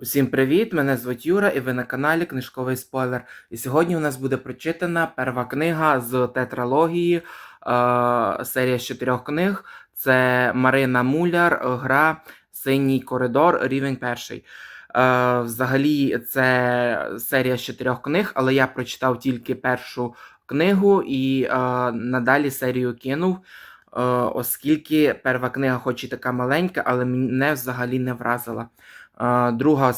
Усім привіт! Мене звуть Юра, і ви на каналі Книжковий Спойлер. І сьогодні у нас буде прочитана перша книга з тетралогії, е, серія з чотирьох книг. Це Марина Муляр, гра Синій коридор, рівень перший. Е, взагалі, це серія з чотирьох книг, але я прочитав тільки першу книгу і е, надалі серію кинув. е, Оскільки перша книга, хоч і така маленька, але мене взагалі не вразила. Друга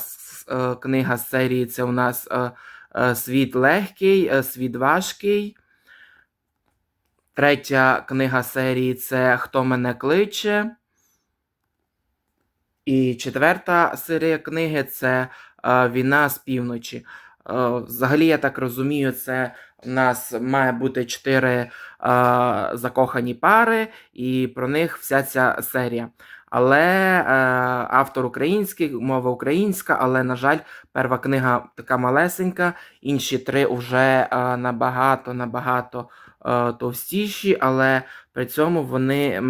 е, книга з серії це у нас е, е, Світ легкий, світ важкий. Третя книга серії це Хто мене кличе. І четверта серія книги це Війна з півночі. Взагалі, я так розумію, це нас має бути чотири е, закохані пари, і про них вся ця серія. Але е, автор український, мова українська, але, на жаль, перша книга така малесенька, інші три вже е, набагато набагато е, товстіші, але при цьому вони е,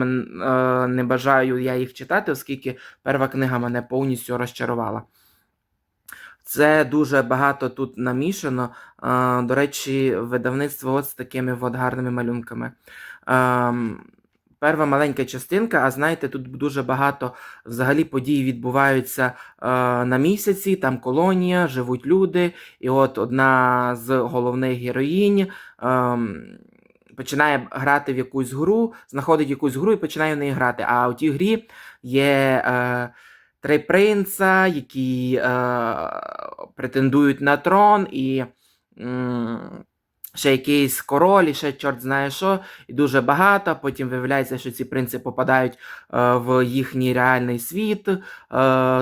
не бажаю я їх читати, оскільки перша книга мене повністю розчарувала. Це дуже багато тут намішано. До речі, видавництво от з такими от гарними малюнками. Ем, Перша маленька частинка, а знаєте, тут дуже багато взагалі подій відбуваються е, на місяці, там колонія, живуть люди, і от одна з головних героїнь ем, починає грати в якусь гру, знаходить якусь гру і починає в неї грати. А у тій грі є е, три принца, які е, претендують на трон, і ще якийсь король, і ще чорт знає що, і дуже багато. Потім виявляється, що ці принци попадають е, в їхній реальний світ, е,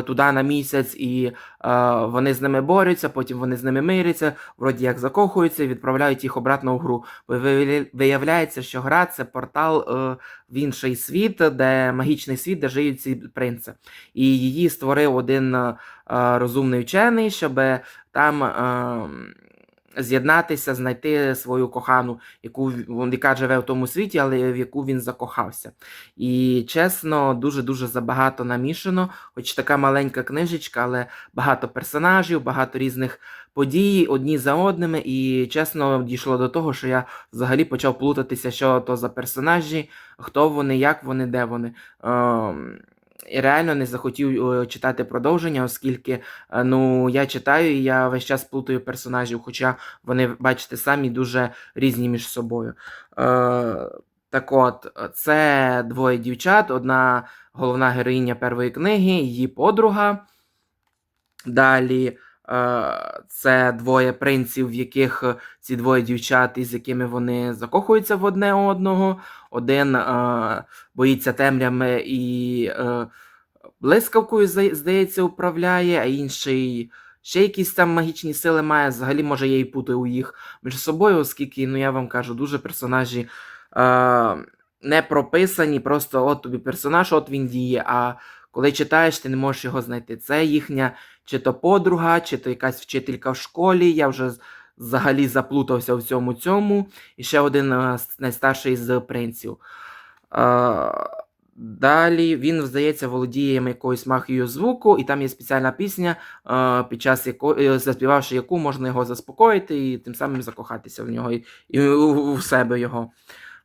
туди на місяць, і е, вони з ними борються, потім вони з ними миряться, вроді як закохуються і відправляють їх обратно в гру. Виявляється, що гра це портал е, в інший світ, де магічний світ, де живуть ці принци. І її створив один е, розумний вчений, щоб там. Е, З'єднатися, знайти свою кохану, яку яка живе в тому світі, але в яку він закохався. І чесно, дуже-дуже забагато намішано, хоч така маленька книжечка, але багато персонажів, багато різних подій одні за одними. І чесно, дійшло до того, що я взагалі почав плутатися, що то за персонажі, хто вони, як вони, де вони. І реально не захотів читати продовження, оскільки е, ну, я читаю і я весь час плутаю персонажів, хоча вони, бачите, самі дуже різні між собою. Е, так от, це двоє дівчат, одна головна героїня першої книги, її подруга. Далі це двоє принців, в яких е, ці двоє дівчат, із якими вони закохуються в одне одного. Один е, боїться темрями і е, блискавкою, здається, управляє, а інший ще якісь там магічні сили має. Взагалі, може, я і путаю їх між собою, оскільки, ну я вам кажу, дуже персонажі е, не прописані, просто от тобі персонаж, от він діє. А коли читаєш, ти не можеш його знайти. Це їхня чи то подруга, чи то якась вчителька в школі. Я вже взагалі заплутався в цьому цьому. І ще один е, найстарший з принців. Е, Далі він, здається, володіє якоюсь магією звуку, і там є спеціальна пісня, е, під час якої, заспівавши яку можна його заспокоїти і тим самим закохатися в нього і, і у себе його.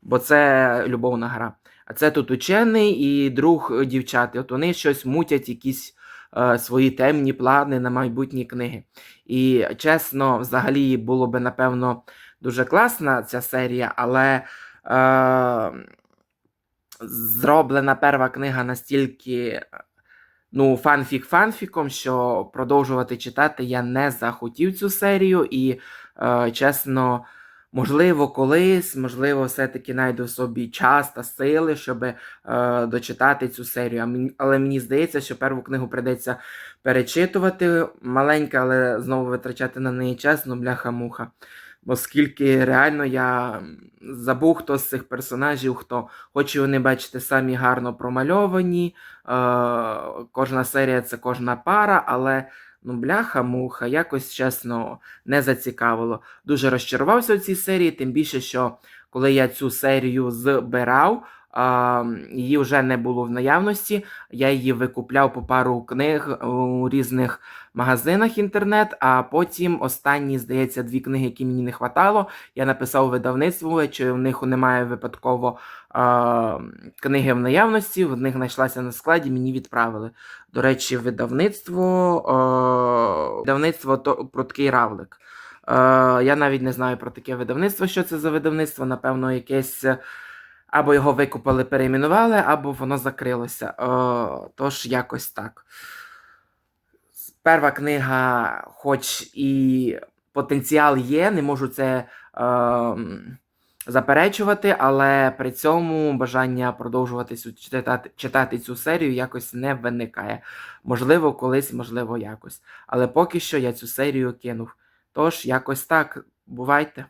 Бо це любовна гра. А це тут учений і друг дівчат. От вони щось мутять, якісь е, свої темні плани на майбутні книги. І чесно, взагалі було би, напевно, дуже класна ця серія, але. Е, зроблена перша книга настільки ну, фанфік фанфіком, що продовжувати читати я не захотів цю серію, і, е, чесно, можливо, колись, можливо, все-таки знайду в собі час та сили, щоб е, дочитати цю серію. Але мені здається, що першу книгу прийдеться перечитувати маленька, але знову витрачати на неї час, ну, бляха-муха. Оскільки реально я забув, хто з цих персонажів, хто. Хоч і вони, бачите, самі гарно промальовані. Е, кожна серія це кожна пара, але ну, бляха-муха, якось чесно не зацікавило. Дуже розчарувався в цій серії, тим більше, що коли я цю серію збирав, її вже не було в наявності. Я її викупляв по пару книг у різних магазинах інтернет, а потім останні, здається, дві книги, які мені не хватало. Я написав видавництву, чи в них немає випадково а, книги в наявності, в них знайшлася на складі, мені відправили. До речі, видавництво, а, видавництво то, про такий равлик. Е, я навіть не знаю про таке видавництво, що це за видавництво. Напевно, якесь або його викупили, перейменували, або воно закрилося. Е, тож якось так. Перша книга, хоч і потенціал є, не можу це е, заперечувати, але при цьому бажання продовжувати цю, читати, читати цю серію якось не виникає. Можливо, колись, можливо, якось. Але поки що я цю серію кинув. Тож, якось так, бувайте.